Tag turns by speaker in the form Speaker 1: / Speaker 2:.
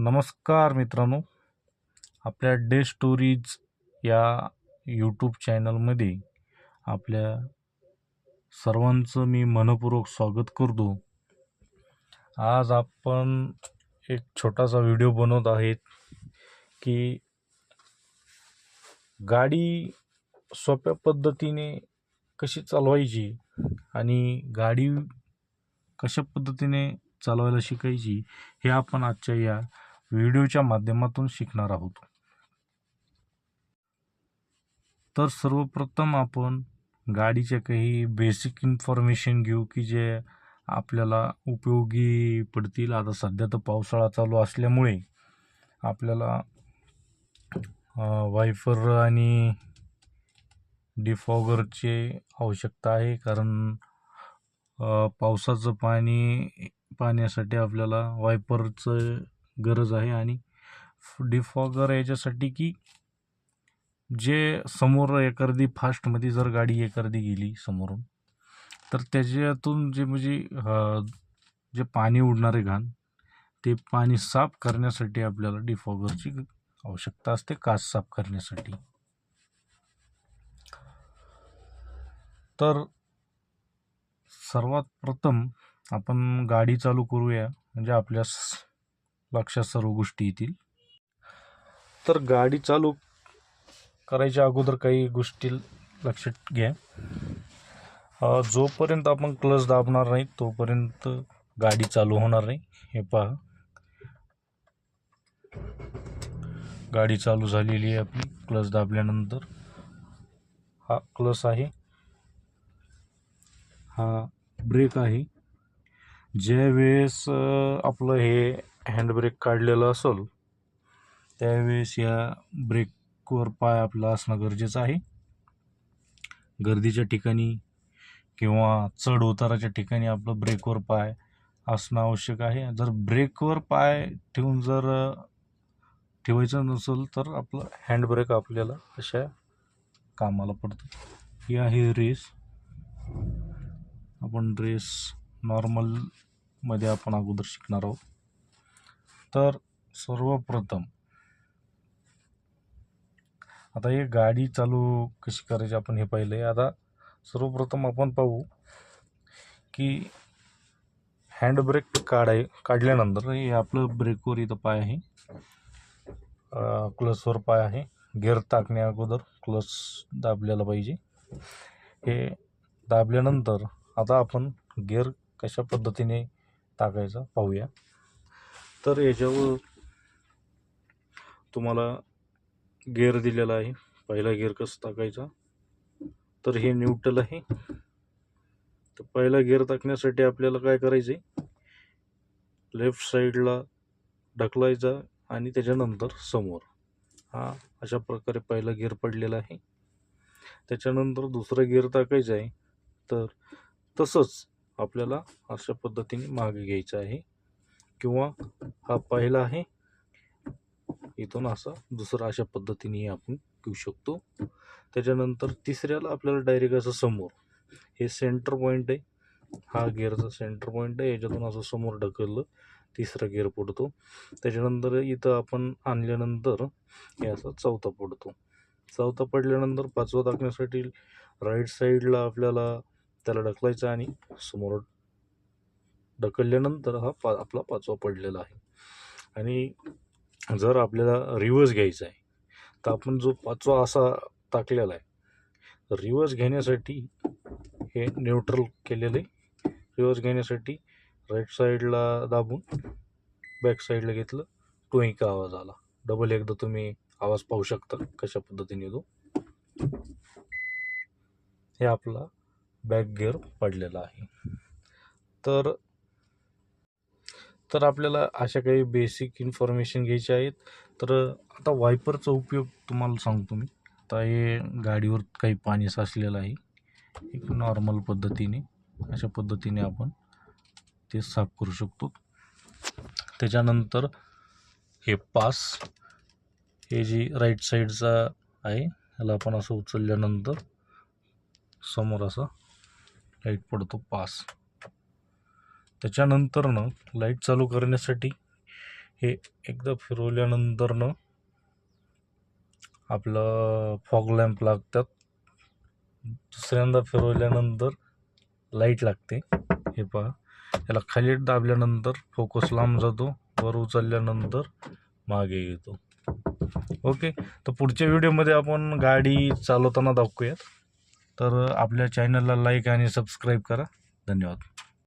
Speaker 1: नमस्कार मित्रांनो. आपल्या डे स्टोरीज या यूट्यूब चॅनलमध्ये आपल्या सर्वांचं मी मनपूर्वक स्वागत करतो. आज आपण एक छोटासा व्हिडिओ बनवत आहेत की गाडी सोप्या पद्धतीने कशी चालवायची आणि गाडी कशा पद्धतीने चालवायला शिकायची हे आपण आजच्या या व्हिडिओच्या माध्यमातून शिकणार आहोत. तर सर्वप्रथम आपण गाडीच्या काही बेसिक इन्फॉर्मेशन घेऊ की जे आपल्याला उपयोगी पडतील. आता सध्या तर पावसाळा चालू असल्यामुळे आपल्याला वायफर आणि डिफॉगरची आवश्यकता आहे. कारण पावसाचं पाणी पाण्यासाठी आपल्याला वायपरचं गरज आहे आणि डिफॉगर याच्यासाठी की जे समोर एखादी फास्टमध्ये जर गाडी एखादी गेली समोरून तर त्याच्यातून जे म्हणजे जे पाणी उडणारे घाण ते पाणी साफ करण्यासाठी आपल्याला डिफॉगरची आवश्यकता असते काच साफ करण्यासाठी. तर सर्वात प्रथम आपण गाडी चालू करूया म्हणजे आपल्या लक्षात सर्व गोष्टी येतील. तर गाडी चालू करायच्या अगोदर काही गोष्टी लक्षात घ्या. जोपर्यंत आपण क्लच दाबणार नाही तोपर्यंत गाडी चालू होणार नाही. हे पहा. गाडी चालू झालेली आहे आपली क्लच दाबल्यानंतर. हा क्लच आहे. हा ब्रेक आहे. ज्यावेळेस वेळेस आपलं हे हँडब्रेक काढलेलं असेल त्यावेळेस या ब्रेकवर पाय आपला असणं गरजेचं आहे. गर्दीच्या ठिकाणी किंवा चढ उताराच्या ठिकाणी आपलं ब्रेकवर पाय असणं आवश्यक आहे. जर ब्रेकवर पाय ठेवून जर ठेवायचं नसेल तर आपलं हँडब्रेक आपल्याला अशा कामाला पडतो. ही आहे रेस आपण रेस नॉर्मलमध्ये आपण अगोदर शिकणार आहोत. तर सर्वप्रथम आता हे गाडी चालू कशी करायची आपण हे पाहिलं आहे आता सर्वप्रथम आपण पाहू की हँडब्रेक काढाय काढल्यानंतर हे आपलं ब्रेकवर इथं पाय आहे. क्लचवर पाय आहे. गेअर टाकण्या अगोदर क्लच दाबलेला पाहिजे. हे दाबल्यानंतर आता आपण गेअर कशा पद्धतीने टाकायचा पाहूया. तर याच्यावर तुम्हाला गिअर दिलेला आहे. पहिला गेअर कसं टाकायचा? तर हे न्यूट्रल आहे. तर पहिला गेअर टाकण्यासाठी आपल्याला काय करायचं आहे लेफ्ट साईडला ढकलायचा आणि त्याच्यानंतर समोर. हा अशा प्रकारे पहिला गिअर पडलेला आहे. त्याच्यानंतर दुसरा गिअर टाकायचा आहे. तर तसंच आपल्याला अशा पद्धतीने मागे घ्यायचं आहे. किंवा हा पहिला आहे. इथून असा दुसरा अशा पद्धतीने आपण घेऊ शकतो. त्याच्यानंतर तिसऱ्याला आपल्याला डायरेक्ट असं समोर हे सेंटर पॉईंट आहे. हा गिअरचा सेंटर पॉईंट आहे. याच्यातून असं समोर ढकललं तिसरा गिअर पडतो. त्याच्यानंतर इथं आपण आणल्यानंतर हे असा चौथा पडतो. चौथा पडल्यानंतर पाचवा टाकण्यासाठी राईट साईडला आपल्याला त्याला ढकलायचं आणि समोर ढकलल्यानंतर हा पा आपला पाचवा पडलेला आहे. आणि जर आपल्याला रिवर्स घ्यायचा आहे तर आपण जो पाचवा असा टाकलेला आहे रिवर्स घेण्यासाठी हे न्यूट्रल केलेलं आहे. रिवर्स घेण्यासाठी राईट साईडला दाबून बॅक साईडला घेतलं टोईका आवाज आला. डबल एकदा तुम्ही आवाज पाहू शकता कशा पद्धतीने येतो हे आपला बॅक गिअर पडलेला आहे. तर तर आपल्याला अशा काही बेसिक इन्फॉर्मेशन घ्यायची आहेत. तर आता वायपरचा उपयोग तुम्हाला सांगतो मी. आता हे गाडीवर काही पाणी साचलेलं आहे. एक नॉर्मल पद्धतीने अशा पद्धतीने आपण ते साफ करू शकतो. त्याच्यानंतर हे पास हे जी राईट साईडचा आहे याला आपण असं उचलल्यानंतर समोर असा लाइट पडतो पास. त्याच्यानंतरनं लाइट चालू करण्यासाठी हे एकदा फिरवल्यानंतरनं आपलं फॉग लॅम्प लागतात. दुसऱ्यांदा फिरवल्यानंतर लाइट लागते. हे पहा. याला खाली दाबल्यानंतर फोकस लांब जातो. वर उचलल्यानंतर मागे येतो. ओके. तर पुढच्या व्हिडिओमध्ये आपण गाडी चालवताना दाखवूयात. तर आपल्या चॅनलला लाईक आणि सबस्क्राईब करा. धन्यवाद.